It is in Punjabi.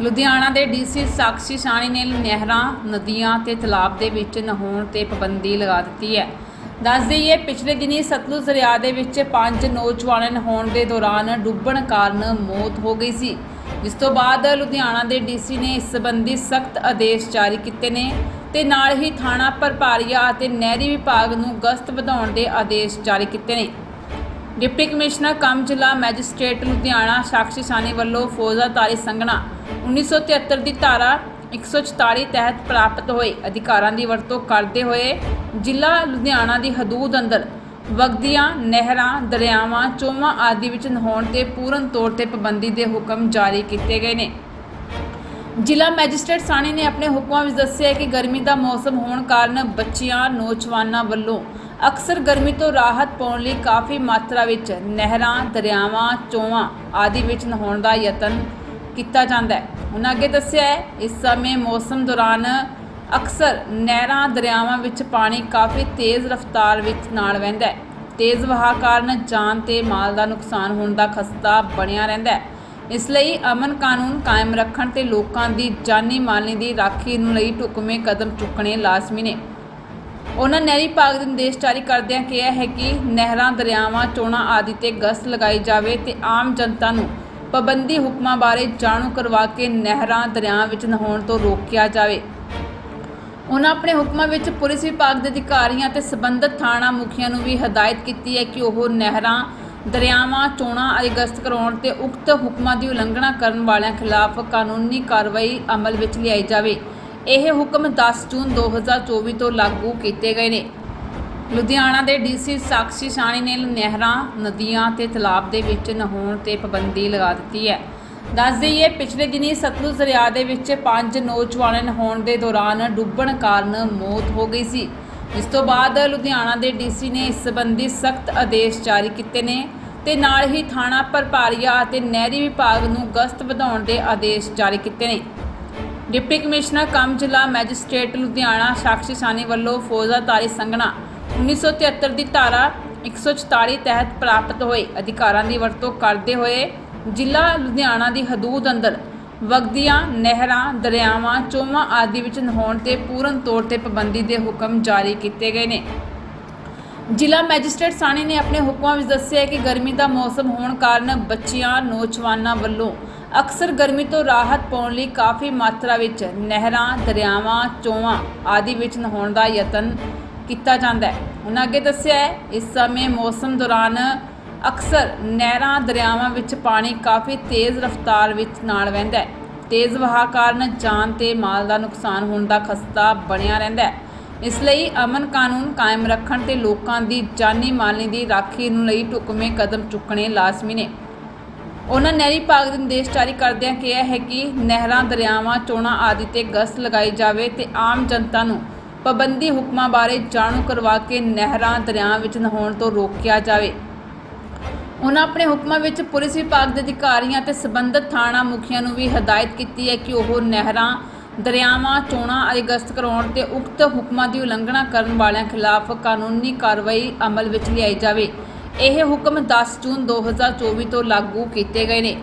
ਲੁਧਿਆਣਾ ਦੇ ਡੀਸੀ ਸਾਕਸ਼ੀ ਸਾਣੀ ਨੇ ਨਹਿਰਾਂ, ਨਦੀਆਂ ਤੇ ਤਲਾਬ ਦੇ ਵਿੱਚ ਨਹਾਉਣ ਤੇ ਪਾਬੰਦੀ ਲਗਾ ਦਿੱਤੀ ਹੈ। ਦੱਸ ਦੇਈਏ, ਪਿਛਲੇ ਦਿਨੀ ਸਤਲੁਜ ਦਰਿਆ ਦੇ ਵਿੱਚ ਪੰਜ ਨੌਜਵਾਨਾਂ ਨਹਾਉਣ ਦੇ ਦੌਰਾਨ ਡੁੱਬਣ ਕਾਰਨ ਮੌਤ ਹੋ ਗਈ ਸੀ। ਜਿਸ ਤੋਂ ਬਾਅਦ ਲੁਧਿਆਣਾ ਦੇ ਡੀਸੀ ਨੇ ਇਸ ਸੰਬੰਧੀ ਸਖਤ ਆਦੇਸ਼ ਜਾਰੀ ਕੀਤੇ ਨੇ ਤੇ ਨਾਲ ਹੀ ਥਾਣਾ ਭਰਪਾਰੀਆ ਅਤੇ ਨਹਿਰੀ ਵਿਭਾਗ ਨੂੰ ਗਸ਼ਤ ਵਧਾਉਣ ਦੇ ਆਦੇਸ਼ ਜਾਰੀ ਕੀਤੇ ਨੇ। ਡਿਪਟੀ ਕਮਿਸ਼ਨਰ ਕਮ ਜ਼ਿਲ੍ਹਾ ਮੈਜਿਸਟ੍ਰੇਟ ਲੁਧਿਆਣਾ ਸਾਕਸ਼ੀ ਸਾਨੀ ਵੱਲੋਂ ਫੌਜਦਾਰੀ ਸੰਘਣਾ 1973 ਦੀ ਧਾਰਾ 144 ਤਹਿਤ ਪ੍ਰਾਪਤ ਹੋਏ। ਅਧਿਕਾਰਾਂ ਦੀ ਵਰਤੋਂ ਕਰਦੇ ਹੋਏ ਜ਼ਿਲ੍ਹਾ ਲੁਧਿਆਣਾ ਦੀ ਹਦੂਦ ਅੰਦਰ ਵਗਦੀਆਂ, ਨਹਿਰਾਂ, ਦਰਿਆਵਾਂ, ਚੋਵਾਂ ਆਦਿ ਵਿੱਚ ਨਹਾਉਣ ਤੇ ਪੂਰਨ ਤੌਰ ਤੇ ਪਾਬੰਦੀ ਦੇ ਹੁਕਮ ਜਾਰੀ ਕੀਤੇ ਗਏ ਨੇ। ਜ਼ਿਲ੍ਹਾ ਮੈਜਿਸਟ੍ਰੇਟ ਸਾਣੀ ਨੇ ਆਪਣੇ ਹੁਕਮਾਂ ਵਿੱਚ ਦੱਸਿਆ ਕਿ ਗਰਮੀ ਦਾ ਮੌਸਮ ਹੋਣ ਕਾਰਨ ਬੱਚਿਆਂ, ਨੌਜਵਾਨਾਂ ਵੱਲੋਂ ਅਕਸਰ ਗਰਮੀ ਤੋਂ ਰਾਹਤ ਪਾਉਣ ਲਈ ਕਾਫੀ ਮਾਤਰਾ ਵਿੱਚ ਨਹਿਰਾਂ, ਦਰਿਆਵਾਂ ਚੋਆਂ ਆਦਿ ਵਿੱਚ ਨਹਾਉਣ ਦਾ ਯਤਨ ਕੀਤਾ ਜਾਂਦਾ ਹੈ। ਉਹਨਾਂ ਅੱਗੇ ਦੱਸਿਆ ਹੈ, ਇਸ ਸਮੇਂ ਮੌਸਮ ਦੌਰਾਨ ਅਕਸਰ ਨਹਿਰਾਂ, ਦਰਿਆਵਾਂ ਵਿੱਚ ਪਾਣੀ ਕਾਫੀ ਤੇਜ਼ ਰਫ਼ਤਾਰ ਵਿੱਚ ਨਾਲ ਵਹਿੰਦਾ ਹੈ। ਤੇਜ਼ ਵਹਾਅ ਕਾਰਨ ਜਾਨ ਤੇ ਮਾਲ ਦਾ ਨੁਕਸਾਨ ਹੋਣ ਦਾ ਖਸਤਾ ਬਣਿਆ ਰਹਿੰਦਾ ਹੈ। ਇਸ ਲਈ ਅਮਨ ਕਾਨੂੰਨ ਕਾਇਮ ਰੱਖਣ ਤੇ ਲੋਕਾਂ ਦੀ ਜਾਨੀ ਮਾਲੀ ਦੀ ਰਾਖੀ ਨੂੰ ਲਈ ਢੁਕਵੇਂ ਕਦਮ ਚੁੱਕਣੇ ਲਾਜ਼ਮੀ ਨੇ। ਉਹਨਾਂ ਨਹਿਰੀ ਵਿਭਾਗ ਦੇ ਨਿਰਦੇਸ਼ ਜਾਰੀ ਕਰਦਿਆਂ ਕਿਹਾ ਹੈ ਕਿ ਨਹਿਰਾਂ, ਦਰਿਆਵਾਂ, ਚੋਣਾਂ ਆਦਿ ਤੇ ਗਸ਼ਤ ਲਗਾਈ ਜਾਵੇ ਤੇ ਆਮ ਜਨਤਾ ਨੂੰ ਪਾਬੰਦੀ ਹੁਕਮਾਂ ਬਾਰੇ ਜਾਣੂ ਕਰਵਾ ਕੇ ਨਹਿਰਾਂ, ਦਰਿਆਵਾਂ ਵਿੱਚ ਨਹਾਉਣ ਤੋਂ ਰੋਕਿਆ ਜਾਵੇ। ਉਹਨਾਂ ਆਪਣੇ ਹੁਕਮਾਂ ਵਿੱਚ ਪੁਲਿਸ ਵਿਭਾਗ ਦੇ ਅਧਿਕਾਰੀਆਂ ਤੇ ਸਬੰਧਤ ਥਾਣਾ ਮੁਖੀਆਂ ਨੂੰ ਵੀ ਹਦਾਇਤ ਕੀਤੀ ਹੈ ਕਿ ਉਹ ਨਹਿਰਾਂ ਦਰਿਆਵਾਂ, ਚੋਣਾਂ ਅਗਸਤ ਗਸ਼ਤ ਕਰਾਉਣ ਤੇ ਉਕਤ ਹੁਕਮਾਂ ਦੀ ਉਲੰਘਣਾ ਕਰਨ ਵਾਲਿਆਂ ਖਿਲਾਫ ਕਾਨੂੰਨੀ ਕਾਰਵਾਈ ਅਮਲ ਵਿੱਚ ਲਿਆਈ ਜਾਵੇ। ਇਹ ਹੁਕਮ 10 ਜੂਨ 2024 ਤੋਂ ਲਾਗੂ ਕੀਤੇ ਗਏ ਨੇ। ਲੁਧਿਆਣਾ ਦੇ ਡੀਸੀ ਸਾਕਸ਼ੀ ਸਾਣੀ ਨੇ ਨਹਿਰਾਂ, ਨਦੀਆਂ ਤੇ ਤਲਾਬ ਦੇ ਵਿੱਚ ਨਹਾਉਣ ਤੇ ਪਾਬੰਦੀ ਲਗਾ ਦਿੱਤੀ ਹੈ। ਦੱਸ ਦੇਈਏ, ਪਿਛਲੇ ਦਿਨੀ ਸਤਲੁਜ ਦਰਿਆ ਦੇ ਵਿੱਚ ਪੰਜ ਨੌਜਵਾਨਾਂ ਨਹਾਉਣ ਦੇ ਦੌਰਾਨ ਡੁੱਬਣ ਕਾਰਨ ਮੌਤ ਹੋ ਗਈ ਸੀ। ਇਸ ਤੋਂ ਬਾਅਦ ਲੁਧਿਆਣਾ ਦੇ ਡੀਸੀ ਨੇ ਇਸ ਸੰਬੰਧੀ ਸਖਤ ਆਦੇਸ਼ ਜਾਰੀ ਕੀਤੇ ਨੇ ਤੇ ਨਾਲ ਹੀ ਥਾਣਾ ਭਰਪਾਰੀਆ ਅਤੇ ਨਹਿਰੀ ਵਿਭਾਗ ਨੂੰ ਗਸ਼ਤ ਵਧਾਉਣ ਦੇ ਆਦੇਸ਼ ਜਾਰੀ ਕੀਤੇ ਨੇ। ਡਿਪਟੀ ਕਮਿਸ਼ਨਰ ਕਮ ਜ਼ਿਲ੍ਹਾ ਮੈਜਿਸਟ੍ਰੇਟ ਲੁਧਿਆਣਾ ਸਾਕਸ਼ੀ ਸਾਨੀ ਵੱਲੋਂ ਫੌਜਾਦਾਰੀ ਸੰਘਣਾ 1973 ਦੀ ਧਾਰਾ 144 ਤਹਿਤ ਪ੍ਰਾਪਤ ਹੋਏ ਅਧਿਕਾਰਾਂ ਦੀ ਵਰਤੋਂ ਕਰਦੇ ਹੋਏ ਜ਼ਿਲ੍ਹਾ ਲੁਧਿਆਣਾ ਦੀ ਹਦੂਦ ਅੰਦਰ ਵਗਦੀਆਂ ਨਹਿਰਾਂ, ਦਰਿਆਵਾਂ, ਚੋਵਾਂ ਆਦਿ ਵਿੱਚ ਨਹਾਉਣ ਤੇ ਪੂਰਨ ਤੌਰ ਤੇ ਪਾਬੰਦੀ ਦੇ ਹੁਕਮ ਜਾਰੀ ਕੀਤੇ ਗਏ ਨੇ। ਜ਼ਿਲ੍ਹਾ ਮੈਜਿਸਟ੍ਰੇਟ ਸਾਣੀ ਨੇ ਆਪਣੇ ਹੁਕਮਾਂ ਵਿੱਚ ਦੱਸਿਆ ਕਿ ਗਰਮੀ ਦਾ ਮੌਸਮ ਹੋਣ ਕਾਰਨ ਬੱਚਿਆਂ, ਨੌਜਵਾਨਾਂ ਵੱਲੋਂ ਅਕਸਰ ਗਰਮੀ ਤੋਂ ਰਾਹਤ ਪਾਉਣ ਲਈ ਕਾਫੀ ਮਾਤਰਾ ਵਿੱਚ ਨਹਿਰਾਂ, ਦਰਿਆਵਾਂ, ਚੋਵਾਂ ਆਦਿ ਵਿੱਚ ਨਹਾਉਣ ਦਾ ਯਤਨ ਕੀਤਾ ਜਾਂਦਾ ਹੈ। ਉਹਨਾਂ ਅੱਗੇ ਦੱਸਿਆ ਹੈ, ਇਸ ਸਮੇਂ ਮੌਸਮ ਦੌਰਾਨ ਅਕਸਰ ਨਹਿਰਾਂ, ਦਰਿਆਵਾਂ ਵਿੱਚ ਪਾਣੀ ਕਾਫੀ ਤੇਜ਼ ਰਫ਼ਤਾਰ ਵਿੱਚ ਨਾਲ ਵਹਿੰਦਾ ਹੈ। ਤੇਜ਼ ਵਹਾਅ ਕਾਰਨ ਜਾਨ ਤੇ ਮਾਲ ਦਾ ਨੁਕਸਾਨ ਹੋਣ ਦਾ ਖਸਤਾ ਬਣਿਆ ਰਹਿੰਦਾ ਹੈ। ਇਸ ਲਈ ਅਮਨ ਕਾਨੂੰਨ ਕਾਇਮ ਰੱਖਣ ਤੇ ਲੋਕਾਂ ਦੀ ਜਾਨੀ ਮਾਲੀ ਦੀ ਰਾਖੀ ਨੂੰ ਲਈ ਢੁਕਵੇਂ ਕਦਮ ਚੁੱਕਣੇ ਲਾਜ਼ਮੀ ਨੇ। ਉਹਨਾਂ ਨਹਿਰੀ ਵਿਭਾਗ ਦੇ ਨਿਰਦੇਸ਼ ਜਾਰੀ ਕਰਦਿਆਂ ਕਿਹਾ ਹੈ ਕਿ ਨਹਿਰਾਂ, ਦਰਿਆਵਾਂ, ਚੋਣਾਂ ਆਦਿ ਤੇ ਗਸ਼ਤ ਲਗਾਈ ਜਾਵੇ ਤੇ ਆਮ ਜਨਤਾ ਨੂੰ ਪਾਬੰਦੀ ਹੁਕਮਾਂ ਬਾਰੇ ਜਾਣੂ ਕਰਵਾ ਕੇ ਨਹਿਰਾਂ, ਦਰਿਆਵਾਂ ਵਿੱਚ ਨਹਾਉਣ ਤੋਂ ਰੋਕਿਆ ਜਾਵੇ। ਉਹਨਾਂ ਆਪਣੇ ਹੁਕਮਾਂ ਵਿੱਚ ਪੁਲਿਸ ਵਿਭਾਗ ਦੇ ਅਧਿਕਾਰੀਆਂ ਤੇ ਸਬੰਧਤ ਥਾਣਾ ਮੁਖੀਆਂ ਨੂੰ ਵੀ ਹਦਾਇਤ ਕੀਤੀ ਹੈ ਕਿ ਉਹ ਨਹਿਰਾਂ, ਦਰਿਆਵਾਂ, ਚੋਣਾਂ ਅਤੇ ਗਸ਼ਤ ਕਰਾਉਣ ਤੇ ਉਕਤ ਹੁਕਮਾਂ ਦੀ ਉਲੰਘਣਾ ਕਰਨ ਵਾਲਿਆਂ ਖਿਲਾਫ ਕਾਨੂੰਨੀ ਕਾਰਵਾਈ ਅਮਲ ਵਿੱਚ ਲਿਆਈ ਜਾਵੇ। ਇਹ ਹੁਕਮ 10 ਜੂਨ 2024 ਤੋਂ ਲਾਗੂ ਕੀਤੇ ਗਏ ਨੇ।